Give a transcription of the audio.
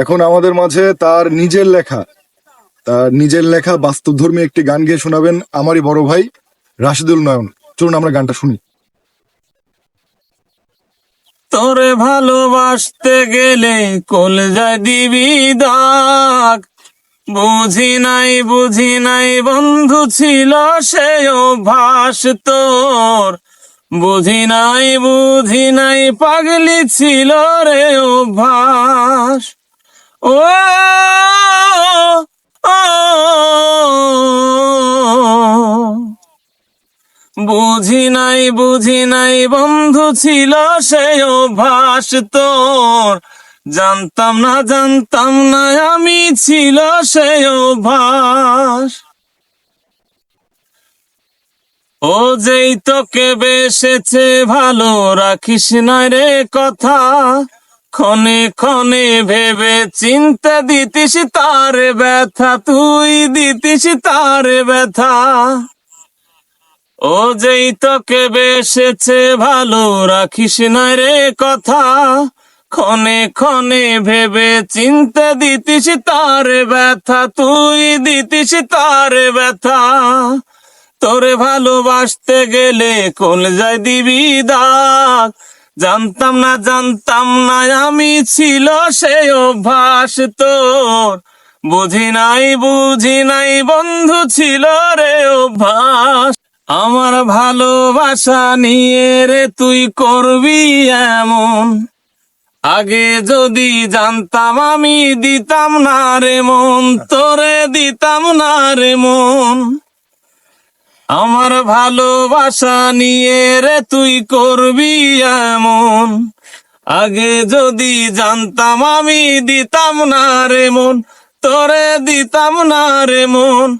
এখন আমাদের মাঝে তার নিজের লেখা। তার নিজের লেখা বাস্তবধর্মী একটি গান গেয়ে শোনাবেন আমারই বড় ভাই রাশিদুল নয়ন। চলুন আমরা গানটা শুনি। তোরে ভালোবাসতে গেলে কল যায় দিবি দাগ। বুঝি নাই বুঝি নাই বন্ধু ছিল সে অভ্যাস তোর। বুঝি নাই বুঝি নাই পাগলি ছিল রে অভ্যাস। ও বুঝি নাই বুঝি নাই বন্ধু ছিল সে অভ্যাস তোর জানতাম না জানতাম না আমি ছিল সে অভ্যাস ও যেই তোকে বেসেছে ভালো রাখিস না রে কথা ক্ষণে ক্ষণে ভেবে চিন্তা দিতিস তার ব্যথা, তুই দিতিস তার ব্যথা। ও যেই তোকে বেসেছে ভালো রাখিস না রে কথা। ক্ষণে ক্ষণে ভেবে চিন্তা দিতিস তার ব্যথা, তুই দিতিস তার ব্যথা। তোরে ভালোবাসতে গেলে কোল যায় দিবি দাগ? জানতাম না জানতাম না আমি ছিল সে অভ্যাস তোর। বুঝি নাই বুঝি নাই বন্ধু ছিল রে অভ্যাস। আমার ভালোবাসা নিয়ে রে তুই করবি এমন। আগে যদি জানতাম আমি দিতাম না রে মন, তোরে দিতাম না রে মন। আমার ভালোবাসা নিয়ে রে তুই করবি এমন? আগে যদি জানতাম আমি দিতাম না রে মন, তোরে দিতাম না রে মন।